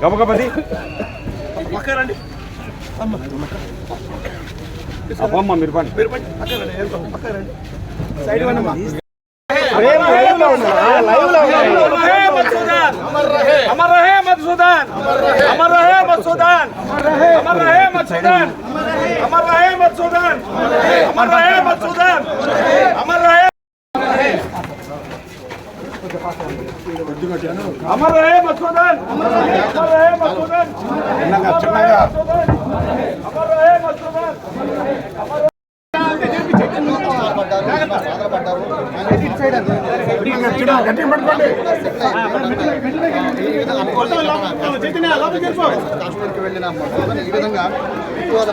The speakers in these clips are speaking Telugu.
గబగబది అమ్మమ్మ మీరు పండి మీరు పండి సైడ్ అమర్ రహే మధుసూదన్ అమర్ రహే మధుసూదన్ అమర్ రహే మధుసూదన్ అమర్ రహే మధుసూదన్ అమర్ రహే మధుసూదన్ అమర్ రహే మధుసూదన్ अमर रहे मधुसूदन अमर रहे मधुसूदन अमर रहे मधुसूदन కాశ్మీర్కి వెళ్ళిన ఈ విధంగా ఉగ్రవాద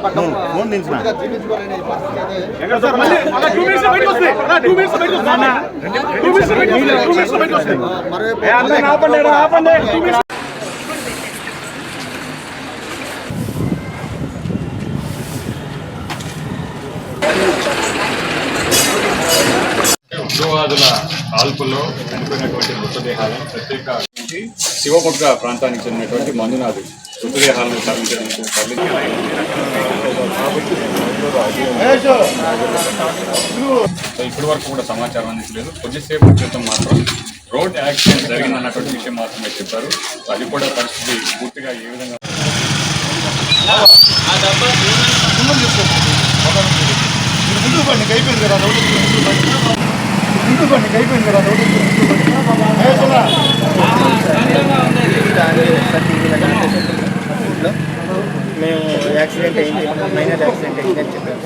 ఉగ్రవాదుల కాల్పుల్లో చనిపోయినటువంటి మృతదేహాలను ప్రత్యేక శివకొట్ట ప్రాంతానికి చెందినటువంటి మంజునాథ్ మృతదేహాలను తరలించడానికి తరలించి సో ఇప్పటి వరకు కూడా సమాచారం అందించలేదు. కొద్దిసేపు క్రితం మాత్రం రోడ్ యాక్సిడెంట్ జరిగిందన్నటువంటి విషయం మాత్రమే చెప్పారు. అది కూడా పరిస్థితి పూర్తిగా ఏ విధంగా మేము యాక్సిడెంట్ అయింది మైనర్ యాక్సిడెంట్ అయింది అని చెప్పాము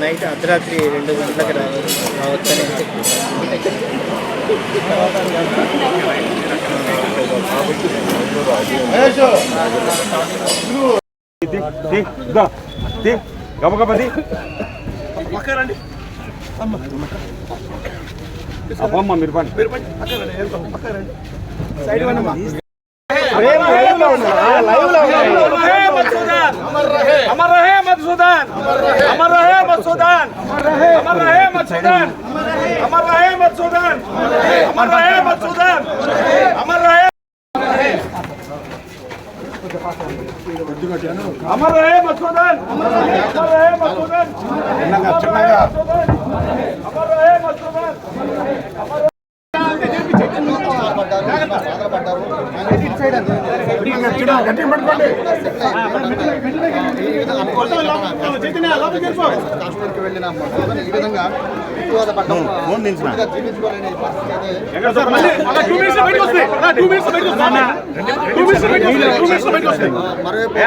నైట్ అర్ధరాత్రి రెండు గంటలకు రావచ్చు రావచ్చని చెప్పి. గబగబది అబ్బమ్మ మీరు పండి సైడ్ అమర్ రహే మధుసూదన్ అమర్ రహే మధుసూదన్ అమర్ రహే మధుసూదన్ అమర్ రహే మధుసూదన్ అమర్ రహే మధుసూదన్ అమర్ రహే మసూదన్. అమర్ రహే మసూదన్. చిన్నగా చిన్నగా. అమర్ రహే మసూదన్. అమర్ రహే పడ్డారు పడ్డారు పట్టణం పూర్తిగా జీవించుకోలేని పరిస్థితి మరోవైపు